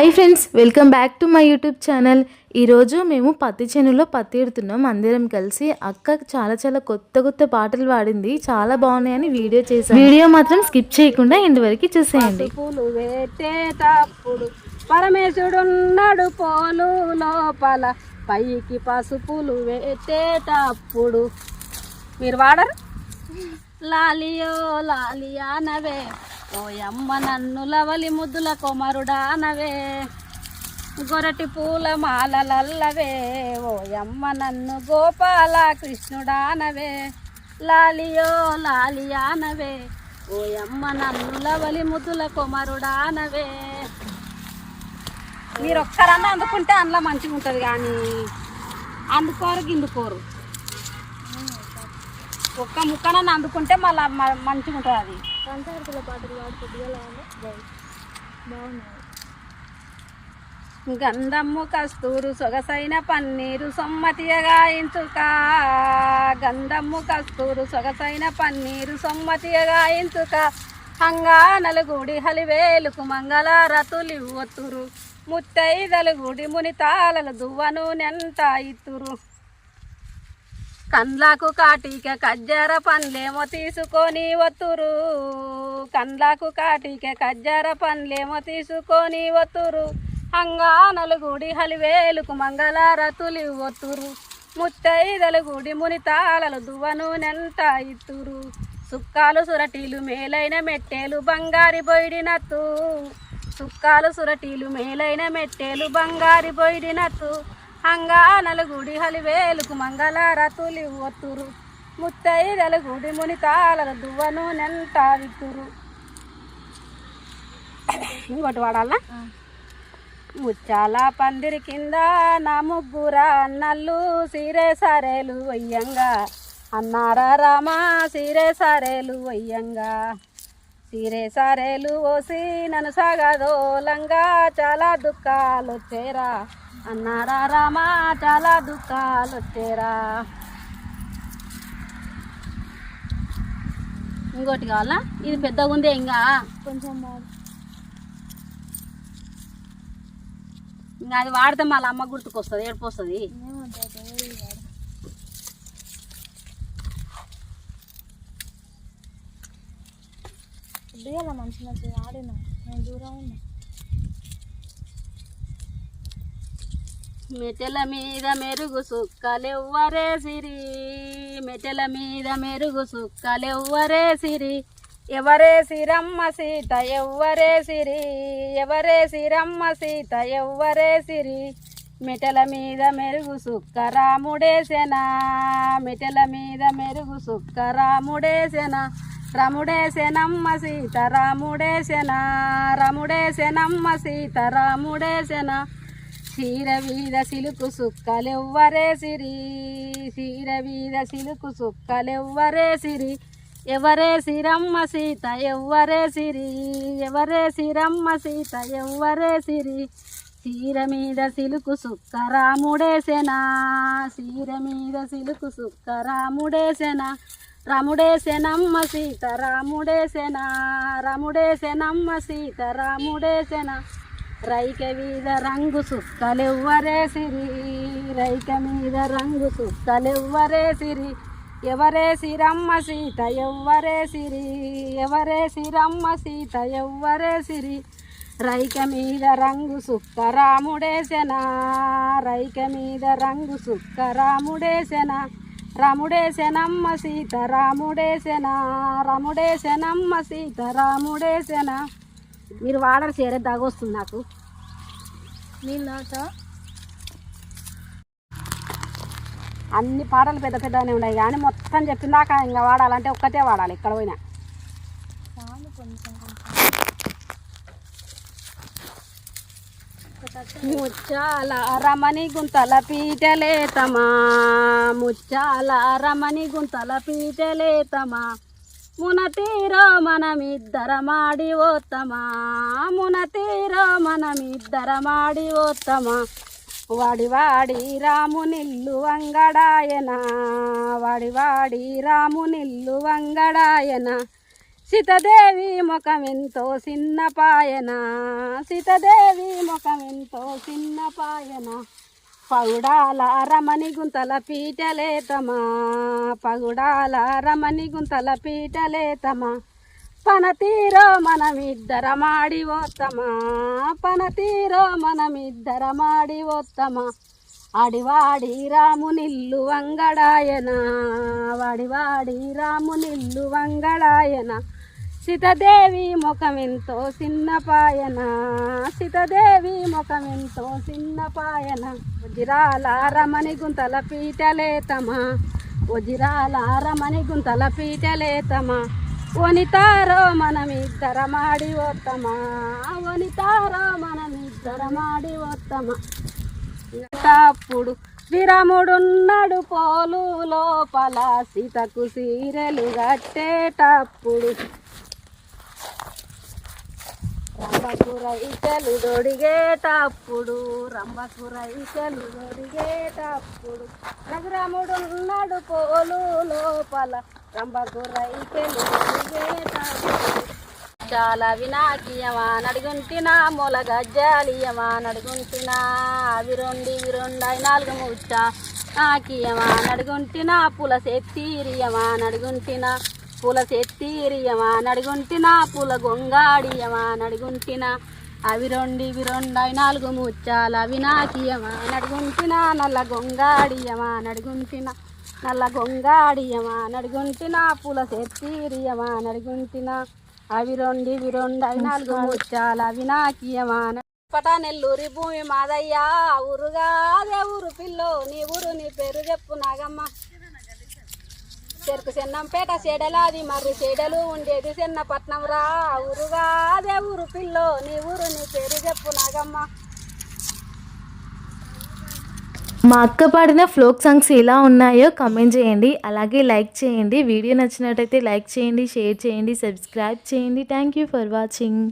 Hi friends welcome back to my YouTube channel ఈరోజు మేము పత్తి చేనులో పత్తి ఎడుతున్నాం. అందరం కలిసి అక్క చాలా చాలా కొత్త కొత్త పాటలు పాడింది. చాలా బాగున్నాయని వీడియో చేసాం వీడియో మాత్రం స్కిప్ చేయకుండా ఇంటి వరకు చూసేయండి. పసుపులు వేటేటప్పుడు పోలు లోపల. పైకి పసుపులు వేటేటప్పుడు మీరు వాడరు? లాలియో లాలియానవే. ఓయమ్మ నన్ను లవలి ముద్దుల కొమరుడానవే. గొరటి పూల మాలలల్లవే. ఓయమ్మ నన్ను గోపాల కృష్ణుడానవే. లాలియో లాలియానవే. ఓయమ్మ నన్ను లవలి ముద్దుల కొమరుడానవే. మీరు ఒక్కరన్నా అందుకుంటే అందులో మంచిగా ఉంటుంది కానీ అందుకోరు గిందుకోరు. ఒక్క ముక్కనన్నా అందుకుంటే మళ్ళీ మంచిగా ఉంటుంది అది. పాటలు గంధమ్మ కస్తూరు సొగసైన పన్నీరు సొమ్మతియగా ఇంచుక. గంధము కస్తూరు సొగసైన పన్నీరు సొమ్మతియగా ఇంచుక. హంగా నలుగుడి హలివేలుకు మంగళారతులు ఒత్తురు. ముత్తైదలు గుడి మునితాలలు దువ్వను నెంత ఇత్తురు. కండ్లకు కాటిక కజ్జర పండ్లేమో తీసుకొని వత్తురు కండ్లకు కాటిక కజ్జర పండ్లేమో తీసుకొని వత్తురు హంగా నలుగుడి హలివేలుకు మంగళారతులు ఒత్తురు. ముత్తైదలు గుడి మునితాలలు దువ్వను నెంత ఇత్తురు. సుక్కాలు సురటీలు మేలైన మెట్టేలు బంగారి బొయిడినత్తు సుక్కాలు సురటీలు మేలైన మెట్టేలు బంగారి బొయిడినత్తు హంగా నలుగుడి హలివేలుకు మంగళారతులు ఒత్తురు. ముత్తైదల గుడి మునితాలలు దువ్వను నెంత విత్తురు. ఇంకోటి వాడాలా? ముచ్చాల పందిరి కింద నా ముగ్గుర అన్నళ్ళు సీరే సరేలు వయ్యంగా. అన్నారా రామా సీరే సరేలు వయ్యంగా. సీరే సరేలు ఓసి నన్ను సాగదోలంగా చాలా దుఃఖాలు వచ్చేరా అన్నారా రామా చాలా దుఃఖాలు వచ్చేరా ఇంకోటి కావాలా? ఇది పెద్దగా ఉంది ఇంకా? కొంచెం ఇంకా అది వాడితే మళ్ళీ అమ్మ గుర్తుకొస్తుంది ఏడుపు వస్తుంది. దిగాల మంచి మంచి ఆడినా? నేను దూరం ఉన్నా. మెటల మీద మెరుగు సుక్కలెవ్వరే సిరి. మెటల మీద మెరుగు సుక్కలెవ్వరే సిరి. ఎవరే సిరమ్మ సీత ఎవ్వరే సిరి. ఎవరే సిరమ్మ సీత ఎవ్వరే సిరి. మెటల మీద మెరుగు సుక్క రాముడేసెనా మెటల మీద మెరుగు సుక్క రాముడేసెనా రముడేసెనమ్మ సీత రాముడేశన రముడేసెనమ్మ సీత రాముడేశన చీర వీద సిలుకు సుక్కలెవ్వరే సిరి చీర వీద సిలుకు సుక్కలెవ్వరే సిరి. ఎవరే సిరమ్మ సీత ఎవ్వరే సిరి. ఎవరే సిరమ్మ సీత ఎవ్వరే సిరి. సీర మీద సిలుకు సుక్క రాముడేసెనా? చీర మీద సిలుకు సుక్క రాముడేసెనా? రాముడేసెనమ్మ సీత రాముడేసెనా? రాముడేసెనమ్మ సీత రాముడేసెనా? రైక మీద రంగు సుక్కలెవ్వరేసిరి రైక మీద రంగు సుక్కలెవ్వరేసిరి ఎవరే సిరమ్మ సీత ఎవ్వరే సిరి. ఎవరే సిరమ్మ సీత ఎవ్వరే సిరి. రైక మీద రంగు సుక్క రాముడేసెనా రైక మీద రంగు సుక్క రాముడేసెనా రాముడేసెనమ్మ సీత రాముడేసెనా రాముడేసెనమ్మ సీత రాముడేసెనా మీరు వాడరు చేరే దాగొస్తుంది నాకు. అన్ని పాటలు పెద్ద పెద్దగానే ఉన్నాయి కానీ మొత్తం చెప్పిందాక ఇంకా వాడాలంటే ఒక్కటే వాడాలి ఇక్కడ పోయినా. కొంచెం. ముచ్చాల రమణి గుంతల పీటలేతమా ముచ్చాల రమణి గుంతల పీటలేతమా మున తీరో మనమిద్దరమాడి ఓత్తమా. మున తీరో మనమిద్దరమాడి ఓత్తమా. వాడి వాడి రామునిల్లు వంగడాయన. వాడి రామునిల్లు వంగడాయన. సీతదేవి ముఖమెంతో చిన్న పాయన సీతదేవి ముఖమెంతో చిన్న పాయన. పగుడాల రమణి గుంతల పీటలేతమా పగుడాల రమణి గుంతల పీటలేతమా. పనతీరో మనమిద్దరమాడి ఓత్తమా పనతీరో మనమిద్దరమాడి ఓత్తమా అడివాడి రామునిల్లు వంగడాయన వాడివాడి రామునిల్లు వంగడాయన. సీతదేవి ముఖమెంతో చిన్నపాయన సీతదేవి ముఖమెంతో చిన్నపాయన వజిరాల రమణి గుంతల పీటలేతమా వజిరాల రమణి గుంతల పీటలేతమా వనితారో మనమిద్దరమాడి వత్తమా వనితారో మనమిద్దరమాడి వత్తమా అప్పుడు విరముడున్నాడు పోలు లోపల సీతకు సీరెలు కట్టేటప్పుడు రంబకూర ఇకలు దొడిగేటప్పుడు రంబకూర ఇకలు దొడిగేటప్పుడు రఘురాముడున్నాడు పోలు లోపల రంబకూర ఇకలు దొడిగేటప్పుడు చాలా వినాకీయమా నడుగుంటినా మొల గజ్జాలియమా నడుగుంటినా అవి రెండు ఇవి రెండు అవి నాలుగు ముచ్చ. నాకియమా నడుగుంటినా పుల సెత్తీరియమా నడుగుంటినా. పూల సెత్తీరియమా నడుగుంటినా పూల గొంగాడియమా నడుగుంటినా అవి రెండు ఇవి రెండు అవి నాలుగు ముచ్చాల అవి నాకియమా నడుగుంటినా నల్ల గొంగాడియమా నడుగుంటినా నల్ల గొంగాడియమా నడుగుంటినా పూల సెత్తీరియమా నడుగుంటినా అవి రెండు ఇవి రెండు అవి నాలుగు ముచ్చాల అవి నాకియమాన నెల్లూరి భూమి మాదయ్యా ఊరుగా అదే ఊరు పిల్లో నీ ఊరు నీ పేరు చెప్పు నాగమ్మ. చెరుకు చెన్నంపేట చెడలాది మర్రి చెడలు ఉండేది చెన్నపట్నం రా. ఊరుగా అదే ఊరు పిల్లో నీ ఊరు నీ పేరు చెప్పు నాగమ్మ. మా అక్క పాడిన ఫ్లోక్ సాంగ్స్ ఎలా ఉన్నాయో కమెంట్ చేయండి. అలాగే లైక్ చేయండి. వీడియో నచ్చినట్టయితే లైక్ చేయండి షేర్ చేయండి సబ్స్క్రైబ్ చేయండి. Thank you for watching.